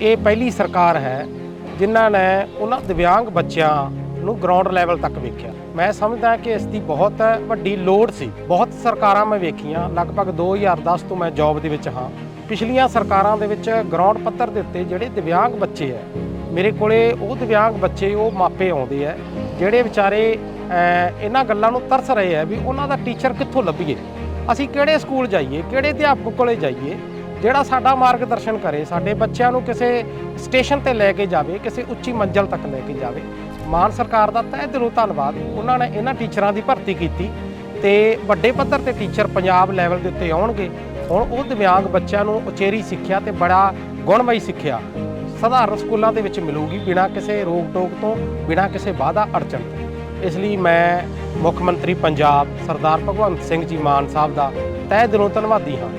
ਇਹ ਪਹਿਲੀ ਸਰਕਾਰ ਹੈ ਜਿਨ੍ਹਾਂ ਨੇ ਉਹਨਾਂ ਦਿਵਿਆਂਗ ਬੱਚਿਆਂ ਨੂੰ ਗਰਾਊਂਡ ਲੈਵਲ ਤੱਕ ਵੇਖਿਆ। ਮੈਂ ਸਮਝਦਾ ਕਿ ਇਸ ਦੀ ਬਹੁਤ ਵੱਡੀ ਲੋੜ ਸੀ। ਬਹੁਤ ਸਰਕਾਰਾਂ ਮੈਂ ਵੇਖੀਆਂ। ਲਗਭਗ 2010 ਤੋਂ ਮੈਂ ਜੌਬ ਦੇ ਵਿੱਚ ਹਾਂ। ਪਿਛਲੀਆਂ ਸਰਕਾਰਾਂ ਦੇ ਵਿੱਚ ਗਰਾਊਂਡ ਪੱਤਰ ਦੇ ਉੱਤੇ ਜਿਹੜੇ ਦਿਵਿਆਂਗ ਬੱਚੇ ਹੈ, ਮੇਰੇ ਕੋਲੇ ਉਹ ਦਿਵਿਆਂਗ ਬੱਚੇ ਉਹ ਮਾਪੇ ਆਉਂਦੇ ਆ ਜਿਹੜੇ ਵਿਚਾਰੇ ਇਹਨਾਂ ਗੱਲਾਂ ਨੂੰ ਤਰਸ ਰਹੇ ਆ ਵੀ ਉਹਨਾਂ ਦਾ ਟੀਚਰ ਕਿੱਥੋਂ ਲੱਭੀਏ? ਅਸੀਂ ਕਿਹੜੇ ਸਕੂਲ ਜਾਈਏ? ਕਿਹੜੇ ਅਧਿਆਪਕ ਕੋਲੇ ਜਾਈਏ? ਜਿਹੜਾ ਸਾਡਾ ਮਾਰਗਦਰਸ਼ਨ ਕਰੇ, ਸਾਡੇ ਬੱਚਿਆਂ ਨੂੰ ਕਿਸੇ ਸਟੇਸ਼ਨ ਤੇ ਲੈ ਕੇ ਜਾਵੇ, ਕਿਸੇ ਉੱਚੀ ਮੰਜ਼ਲ ਤੱਕ ਲੈ ਕੇ ਜਾਵੇ, ਮਾਨ ਸਰਕਾਰ ਦਾ ਤਹਿ ਦਿਲੋਂ ਧੰਨਵਾਦ। ਉਹਨਾਂ ਨੇ ਇਹਨਾਂ ਟੀਚਰਾਂ ਦੀ ਭਰਤੀ ਕੀਤੀ ਤੇ ਵੱਡੇ ਪੱਧਰ ਤੇ ਟੀਚਰ ਪੰਜਾਬ ਲੈਵਲ ਦੇ ਉੱਤੇ ਆਉਣਗੇ। ਹੁਣ ਉਹ ਦਿਵਿਆਂਗ ਬੱਚਿਆਂ ਨੂੰ ਉਚੇਰੀ ਸਿੱਖਿਆ ਤੇ ਬੜਾ ਗੁਣਮਈ ਸਿੱਖਿਆ ਸਧਾਰਨ ਸਕੂਲਾਂ ਦੇ ਵਿੱਚ ਮਿਲੂਗੀ ਬਿਨਾਂ ਕਿਸੇ ਰੋਕ ਟੋਕ ਤੋਂ, ਬਿਨਾਂ ਕਿਸੇ ਵਾਧਾ ਅੜਚਣ ਤੋਂ। ਇਸ ਲਈ ਮੈਂ ਮੁੱਖ ਮੰਤਰੀ ਪੰਜਾਬ ਸਰਦਾਰ ਭਗਵੰਤ ਸਿੰਘ ਜੀ ਮਾਨ ਸਾਹਿਬ ਦਾ ਤਹਿ ਦਿਲੋਂ ਧੰਨਵਾਦੀ ਹਾਂ।